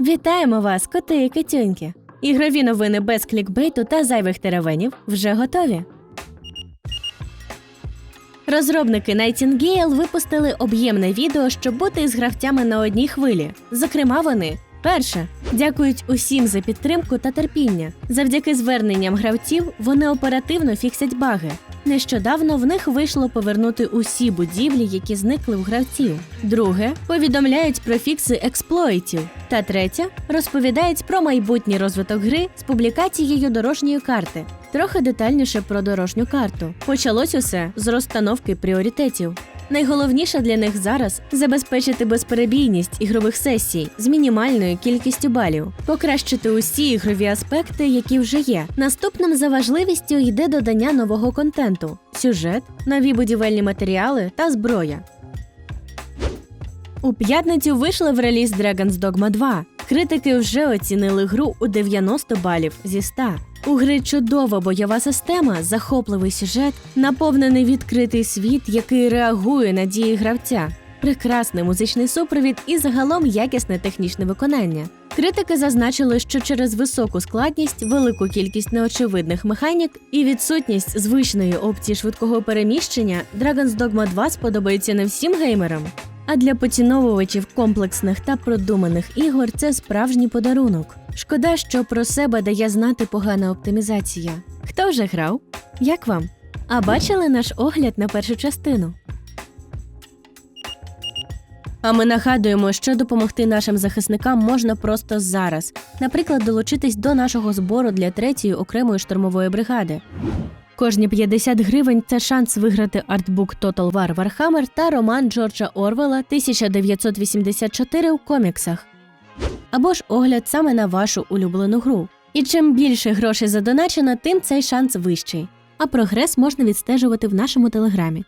Вітаємо вас, коти і китюньки! Ігрові новини без клікбейту та зайвих теревенів вже готові. Розробники Nightingale випустили об'ємне відео, щоб бути з гравцями на одній хвилі. Зокрема, вони перше дякують усім за підтримку та терпіння. Завдяки зверненням гравців вони оперативно фіксять баги. Нещодавно в них вийшло повернути усі будівлі, які зникли в гравців. Друге повідомляють про фікси експлоїтів. Та третє розповідають про майбутній розвиток гри з публікацією дорожньої карти. Трохи детальніше про дорожню карту. Почалось усе з розстановки пріоритетів. Найголовніше для них зараз забезпечити безперебійність ігрових сесій з мінімальною кількістю балів, покращити усі ігрові аспекти, які вже є. Наступним за важливістю йде додання нового контенту: сюжет, нові будівельні матеріали та зброя. У п'ятницю вийшли в реліз Dragon's Dogma 2. Критики вже оцінили гру у 90 балів зі 100. У гри чудова бойова система, захопливий сюжет, наповнений відкритий світ, який реагує на дії гравця, прекрасний музичний супровід і загалом якісне технічне виконання. Критики зазначили, що через високу складність, велику кількість неочевидних механік і відсутність звичної опції швидкого переміщення Dragon's Dogma 2 сподобається не всім геймерам. А для поціновувачів комплексних та продуманих ігор це справжній подарунок. Шкода, що про себе дає знати погана оптимізація. Хто вже грав? Як вам? А бачили наш огляд на першу частину? А ми нагадуємо, що допомогти нашим захисникам можна просто зараз. Наприклад, долучитись до нашого збору для третьої окремої штурмової бригади. Кожні 50 гривень це шанс виграти артбук Total War Warhammer та роман Джорджа Орвела 1984 у коміксах. Або ж огляд саме на вашу улюблену гру. І чим більше грошей задоначено, тим цей шанс вищий. А прогрес можна відстежувати в нашому телеграмі.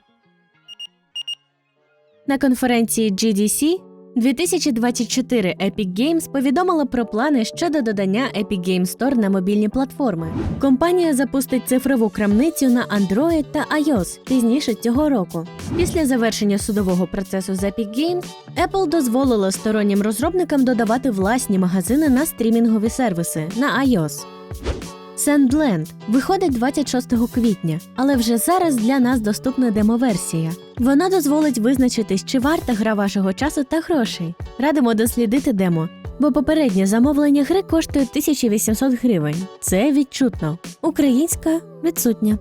На конференції GDC 2024 Epic Games повідомила про плани щодо додання Epic Games Store на мобільні платформи. Компанія запустить цифрову крамницю на Android та iOS пізніше цього року. Після завершення судового процесу з Epic Games Apple дозволила стороннім розробникам додавати власні магазини на стрімінгові сервіси на iOS. Sandland виходить 26 квітня, але вже зараз для нас доступна демоверсія. Вона дозволить визначитись, чи варта гра вашого часу та грошей. Радимо дослідити демо, бо попереднє замовлення гри коштує 1800 гривень. Це відчутно. Українська відсутня.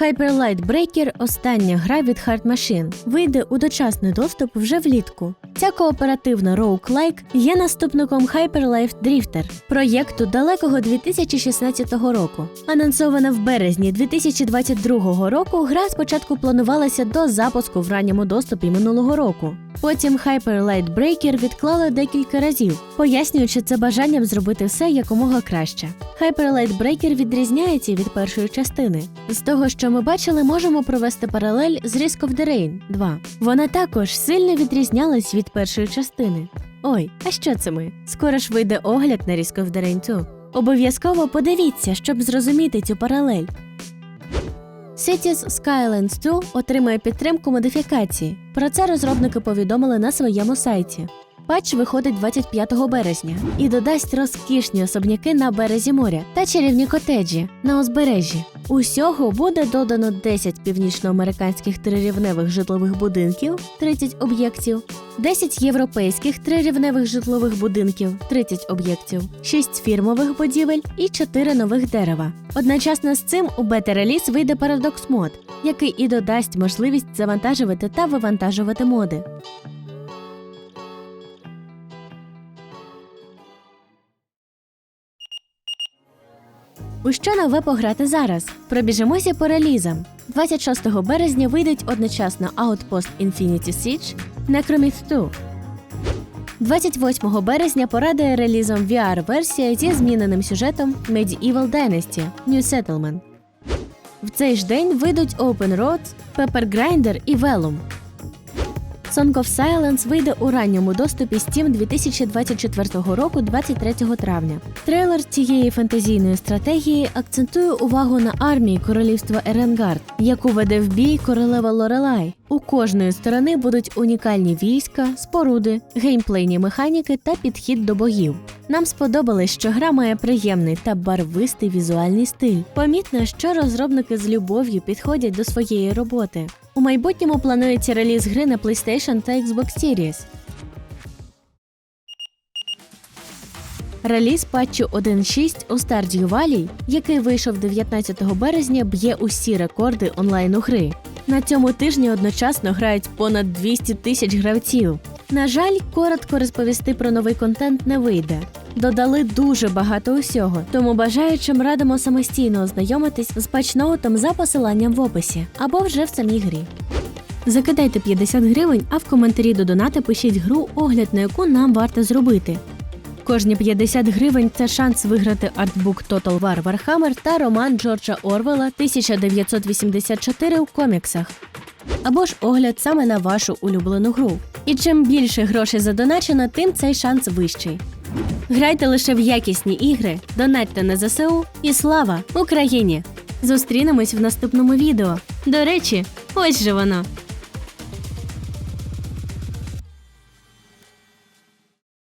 Hyper Light Breaker – остання гра від Hard Machine. Вийде у дочасний доступ вже влітку. Ця кооперативна роуклайк є наступником Hyper Life Drifter, проєкту далекого 2016 року. Анонсована в березні 2022 року, гра спочатку планувалася до запуску в ранньому доступі минулого року. Потім Hyper Light Breaker відклали декілька разів, пояснюючи це бажанням зробити все якомога краще. Hyper Light Breaker відрізняється від першої частини. З того, що ми бачили, можемо провести паралель з Risk of the Rain 2. Вона також сильно відрізнялась від першої частини. Ой, а що це ми? Скоро ж вийде огляд на Risk of the Rain 2. Обов'язково подивіться, щоб зрозуміти цю паралель. Cities Skylines 2 отримає підтримку модифікації. Про це розробники повідомили на своєму сайті. Патч виходить 25 березня і додасть розкішні особняки на березі моря та чарівні котеджі на узбережжі. Усього буде додано 10 північноамериканських трирівневих житлових будинків 30 об'єктів, 10 європейських трирівневих житлових будинків 30 об'єктів, 6 фірмових будівель і 4 нових дерева. Одночасно з цим у бета-реліз вийде Paradox Mod, який і додасть можливість завантажувати та вивантажувати моди. У що нове пограти зараз? Пробіжимося по релізам. 26 березня вийдуть одночасно Outpost Infinity Siege, Necromith 2. 28 березня порадує релізом VR-версія зі зміненим сюжетом Medieval Dynasty New Settlement. В цей ж день вийдуть Open Roads, Pepper Grinder і Vellum. Song of Silence вийде у ранньому доступі Steam 2024 року 23 травня. Трейлер цієї фентезійної стратегії акцентує увагу на армії королівства Еренгард, яку веде в бій королева Лорелай. У кожної сторони будуть унікальні війська, споруди, геймплейні механіки та підхід до богів. Нам сподобалось, що гра має приємний та барвистий візуальний стиль. Помітно, що розробники з любов'ю підходять до своєї роботи. У майбутньому планується реліз гри на PlayStation та Xbox Series. Реліз патчу 1.6 у Stardew Valley, який вийшов 19 березня, б'є усі рекорди онлайну гри. На цьому тижні одночасно грають понад 200 тисяч гравців. На жаль, коротко розповісти про новий контент не вийде. Додали дуже багато усього, тому бажаючим радимо самостійно ознайомитись з патчноутом за посиланням в описі або вже в самій грі. Закидайте 50 гривень, а в коментарі до донати пишіть гру, огляд на яку нам варто зробити. Кожні 50 гривень це шанс виграти артбук Total War Warhammer та роман Джорджа Орвела 1984 у коміксах. Або ж огляд саме на вашу улюблену гру. І чим більше грошей задоначено, тим цей шанс вищий. Грайте лише в якісні ігри, донатьте на ЗСУ і слава Україні! Зустрінемось в наступному відео. До речі, ось же воно.